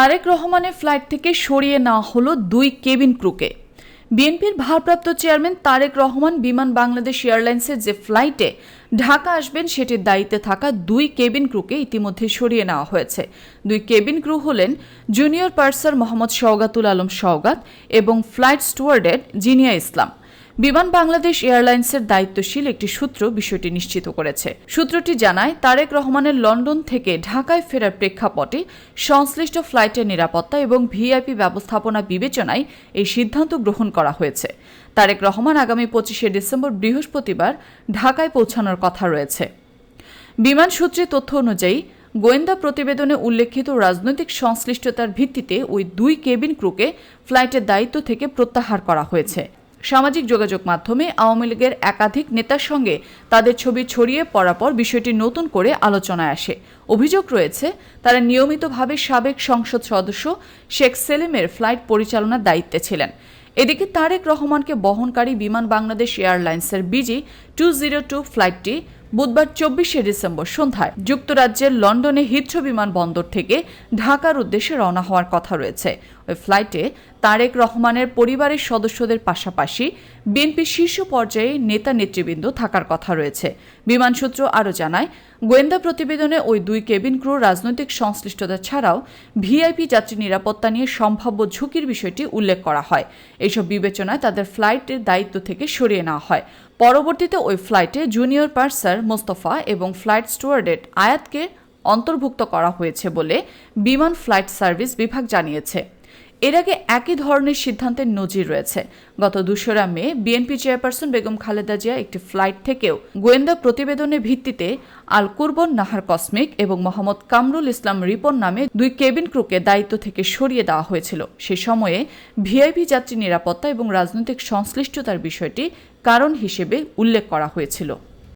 তারেক রহমানের ফ্লাইট থেকে সরিয়ে নেওয়া হলো দুই কেবিন ক্রুকে। বিএনপির ভারপ্রাপ্ত চেয়ারম্যান তারেক রহমান বিমান বাংলাদেশ এয়ারলাইন্সের যে ফ্লাইটে ঢাকা আসবেন, সেটির দায়িত্বে থাকা দুই কেবিন ক্রুকে ইতিমধ্যে সরিয়ে নেওয়া হয়েছে। দুই কেবিন ক্রু হলেন জুনিয়র পার্সার মোহাম্মদ শওগাতুল আলম শওগাত এবং ফ্লাইট স্টুয়ার্ডের জিনিয়া ইসলাম। বিমান বাংলাদেশ এয়ারলাইন্সের দায়িত্বশীল একটি সূত্র বিষয়টি নিশ্চিত করেছে। সূত্রটি জানায়, তারেক রহমানের লন্ডন থেকে ঢাকায় ফেরার প্রেক্ষাপটে সংশ্লিষ্ট ফ্লাইটের নিরাপত্তা এবং ভিআইপি ব্যবস্থাপনা বিবেচনায় এই সিদ্ধান্ত গ্রহণ করা হয়েছে। তারেক রহমান আগামী পঁচিশে ডিসেম্বর বৃহস্পতিবার ঢাকায় পৌঁছানোর কথা রয়েছে। বিমান সূত্রে তথ্য অনুযায়ী, গোয়েন্দা প্রতিবেদনে উল্লেখিত রাজনৈতিক সংশ্লিষ্টতার ভিত্তিতে ওই দুই কেবিন ক্রুকে ফ্লাইটের দায়িত্ব থেকে প্রত্যাহার করা হয়েছে। সামাজিক যোগাযোগ মাধ্যমে আওয়ামী লীগের একাধিক নেতার সঙ্গে তাদের ছবি ছড়িয়ে পড়ার পর বিষয়টি নতুন করে আলোচনায় আসে। অভিযোগ রয়েছে, তারা নিয়মিতভাবে সাবেক সংসদ সদস্য শেখ সেলিমের ফ্লাইট পরিচালনার দায়িত্বে ছিলেন। এদিকে তারেক রহমানকে বহনকারী বিমান বাংলাদেশ এয়ারলাইন্সের বিজি টু জিরো টু ফ্লাইটটি বুধবার চব্বিশে ডিসেম্বর সন্ধ্যায় যুক্তরাজ্যের লন্ডনে হিথ্রো বিমানবন্দর থেকে ঢাকার উদ্দেশ্যে রওনা হওয়ার কথা রয়েছে। ওই ফ্লাইটে তারেক রহমানের পরিবারের সদস্যদের পাশাপাশি বিএনপির শীর্ষ পর্যায়ে নেতা নেতৃবৃন্দ থাকার কথা রয়েছে। বিমান সূত্র আরও জানায়, গোয়েন্দা প্রতিবেদনে ওই দুই কেবিন ক্রু রাজনৈতিক সংশ্লিষ্টতা ছাড়াও ভিআইপি যাত্রী নিরাপত্তা নিয়ে সম্ভাব্য ঝুঁকির বিষয়টি উল্লেখ করা হয়। এইসব বিবেচনায় তাদের ফ্লাইটের দায়িত্ব থেকে সরিয়ে নেওয়া হয়। পরবর্তীতে ওই ফ্লাইটে জুনিয়র পার্সার মোস্তফা এবং ফ্লাইট স্টুয়ার্ডেট আয়াতকে অন্তর্ভুক্ত করা হয়েছে বলে বিমান ফ্লাইট সার্ভিস বিভাগ জানিয়েছে। এর আগে একই ধরনের সিদ্ধান্তের নজির রয়েছে। গত দুশোরা May BNP chairperson Begum Khaleda Zia একটি ফ্লাইট থেকেও গোয়েন্দা প্রতিবেদনের ভিত্তিতে আল কুরবন নাহার কসমিক এবং মোহাম্মদ কামরুল ইসলাম রিপন নামে দুই কেবিন ক্রুকে দায়িত্ব থেকে সরিয়ে দেওয়া হয়েছিল। সে সময়ে ভিআইপি যাত্রী নিরাপত্তা এবং রাজনৈতিক সংশ্লিষ্টতার বিষয়টি কারণ হিসেবে উল্লেখ করা হয়েছিল।